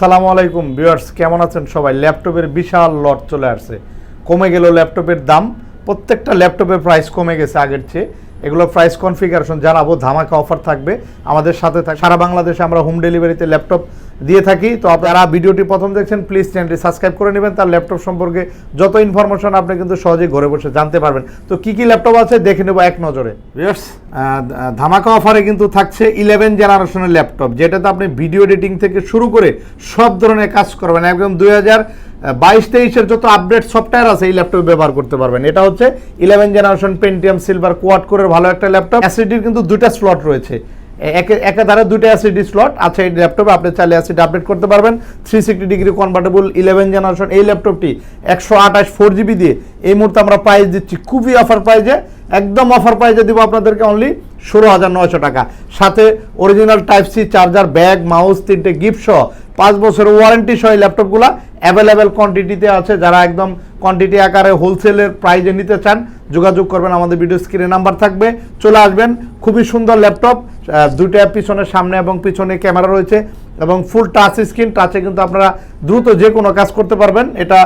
আসসালামু আলাইকুম ভিউয়ার্স, কেমন আছেন সবাই? ল্যাপটপের বিশাল লট চলে আসছে। কমে গেল ল্যাপটপের দাম, প্রত্যেকটা ল্যাপটপের প্রাইস কমে গেছে আগের চেয়ে। এগুলো প্রাইস কনফিগারেশন জানাব ধামাকা অফার থাকবে আমাদের সাথে থাক সারা বাংলাদেশে আমরা হোম ডেলিভারিতে ল্যাপটপ দিয়ে থাকি। তো আপনারা ভিডিওটি প্রথম দেখছেন প্লিজ চ্যানেলটি সাবস্ক্রাইব করে নেবেন। তার ল্যাপটপ সম্পর্কে যত ইনফরমেশন আপনি কিন্তু সহজেই ঘরে বসে জানতে পারবেন। তো কি কি ল্যাপটপ আছে দেখে নেব এক নজরে। ভিউয়ার্স ধামাকা অফারে কিন্তু থাকছে ইলেভেন জেনারেশনের ল্যাপটপ যেটাতে আপনি ভিডিও এডিটিং থেকে শুরু করে সব ধরনের কাজ করবেন। একদম দুই হাজার বাইশ তেইশের যত আপডেট সফটওয়্যার আছে এই ল্যাপটপ ব্যবহার করতে পারবেন। এটা হচ্ছে eleven generation Pentium silver quad কোরের ভালো একটা ল্যাপটপ অ্যাসিডির কিন্তু দুইটা স্লট রয়েছে। একে একাধারে দুইটা অ্যাসিডি স্লট আছে এই ল্যাপটপে আপনি চাইলে অ্যাসিড আপডেট করতে পারবেন। Three sixty degree convertible eleven generation এই ল্যাপটপটি একশো আঠাশ ফোর জিবি দিয়ে এই মুহূর্তে আমরা প্রাইস দিচ্ছি। খুবই অফার প্রাইজে একদম অফার প্রাইজে দিব আপনাদেরকে অনলি ষোলো হাজার নয়শো টাকা। সাথে original type C charger bag mouse তিনটে গিফট সহ পাঁচ বছরের ওয়ারেন্টি সহ এই ল্যাপটপগুলো অ্যাভেলেবেল কোয়ান্টিটিতে আছে। যারা একদম কোয়ান্টিটি আকারে হোলসেলের প্রাইজে নিতে চান, যোগাযোগ করবেন। আমাদের ভিডিও স্ক্রিনে নাম্বার থাকবে। চলে আসবেন। খুবই সুন্দর ল্যাপটপ দুইটা পিছনে সামনে এবং পিছনে ক্যামেরা রয়েছে এবং ফুল টাচ স্ক্রিন টাচে কিন্তু আপনারা দ্রুত যে কোনো কাজ করতে পারবেন। এটা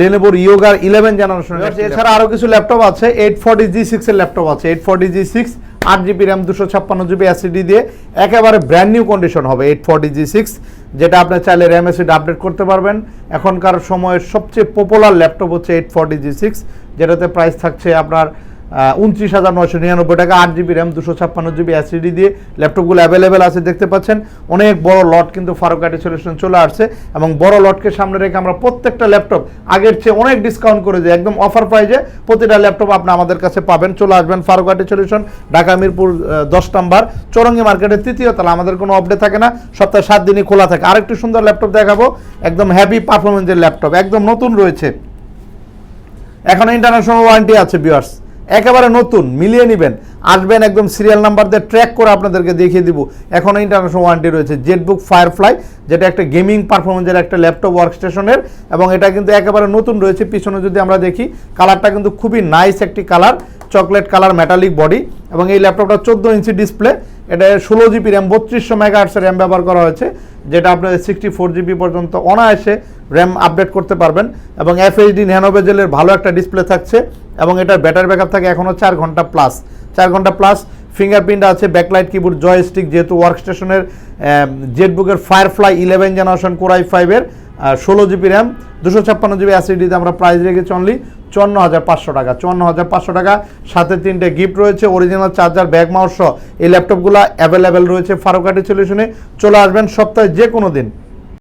লেনেবোর ইয়োগার ইলেভেন জেনারেশন এছাড়া আরও কিছু ল্যাপটপ আছে এইট ফর্টি জি সিক্সের ল্যাপটপ আছে এইট ফর্টি জি সিক্স আট জিবি র্যাম দুশো ছাপ্পান্ন জিবি অ্যাসিডি দিয়ে একেবারে ব্র্যান্ড নিউ কন্ডিশন হবে এইট ফর্টি জি সিক্স যেটা আপনি চাইলে র্যাম অ্যাসিড আপডেট করতে পারবেন। এখনকার সময়ের সবচেয়ে পপুলার ল্যাপটপ হচ্ছে এইট ফর্টি জি সিক্স যেটাতে প্রাইস থাকছে আপনার উনত্রিশ হাজার নয়শো নিরানব্বই টাকা, আট জিবি র্যাম, দুশো ছাপ্পান্ন জিবি অ্যাসিডি দিয়ে ল্যাপটপগুলো অ্যাভেলেবেল আছে, দেখতে পাচ্ছেন। অনেক বড় লট কিন্তু ফারুক ফারুকাটি সলিউশন চলে আসছে এবং বড় লটকে সামনে রেখে আমরা প্রত্যেকটা ল্যাপটপ আগের চেয়ে অনেক ডিসকাউন্ট করে দিই। একদম অফার প্রাইজে প্রতিটা ল্যাপটপ আপনি আমাদের কাছে পাবেন। চলে আসবেন ফারুক ফারুকাটি সলিউশন ঢাকা, মিরপুর দশ নাম্বার। চৌরঙ্গি মার্কেটের তৃতীয় তাহলে আমাদের কোনো আপডেট থাকে না। সপ্তাহে সাত দিনই খোলা থাকে। আরেকটি সুন্দর ল্যাপটপ দেখাবো। একদম হ্যাভি পারফরমেন্সের ল্যাপটপ, একদম নতুন রয়েছে। এখন ইন্টারন্যাশনাল ওয়ারেন্টি আছে বিয়ার্স একেবারে নতুন, মিলিয়ে নেবেন। আসবেন একদম সিরিয়াল নাম্বার দিয়ে ট্র্যাক করে আপনাদেরকে দেখিয়ে দিব। এখনও ইন্টারন্যাশনাল ওয়ারেন্টি রয়েছে। জেটবুক ফায়ারফ্লাই যেটা একটা গেমিং পারফরমেন্সের একটা ল্যাপটপ ওয়ার্কস্টেশনের এবং এটা কিন্তু একেবারে নতুন রয়েছে। পিছনে যদি আমরা দেখি কালারটা কিন্তু খুবই নাইস একটি colour chocolate colour metallic body এবং এই ল্যাপটপটা চোদ্দ ইঞ্চি ডিসপ্লে এটা ষোলো জিবি র্যাম বত্রিশশো মেগাহার্টসের র্যাম ব্যবহার করা হয়েছে, যেটা আপনাদের সিক্সটি ফোর জিবি পর্যন্ত অনায়াসে র্যাম আপডেট করতে পারবেন এবং এফএইচডি ন্যানোভেজেলের ভালো একটা ডিসপ্লে থাকছে এবং এটার ব্যাটারি ব্যাকআপ থাকে এখনও চার ঘণ্টা প্লাস চার ঘণ্টা প্লাস ফিঙ্গারপ্রিন্ট আছে ব্যাকলাইট কিবোর্ড জয়স্টিক যেহেতু ওয়ার্কস্টেশনের জেটবুকের Firefly eleven generation core i ফাইভের ষোলো জিবি র্যাম দুশো ছাপ্পান্ন জিবি অ্যাসিডিতে আমরা প্রাইস রেখেছি অনলি চুয়ান্ন হাজার পাঁচশো টাকা। চুয়ান্ন হাজার পাঁচশো টাকা। সাথে তিনটে গিফট রয়েছে অরিজিনাল চার্জার ব্যাগ মাউস এই ল্যাপটপগুলো অ্যাভেলেবেল রয়েছে ফারুকাটি সলিউশনে চলে আসবেন সপ্তাহে যে কোনো দিন।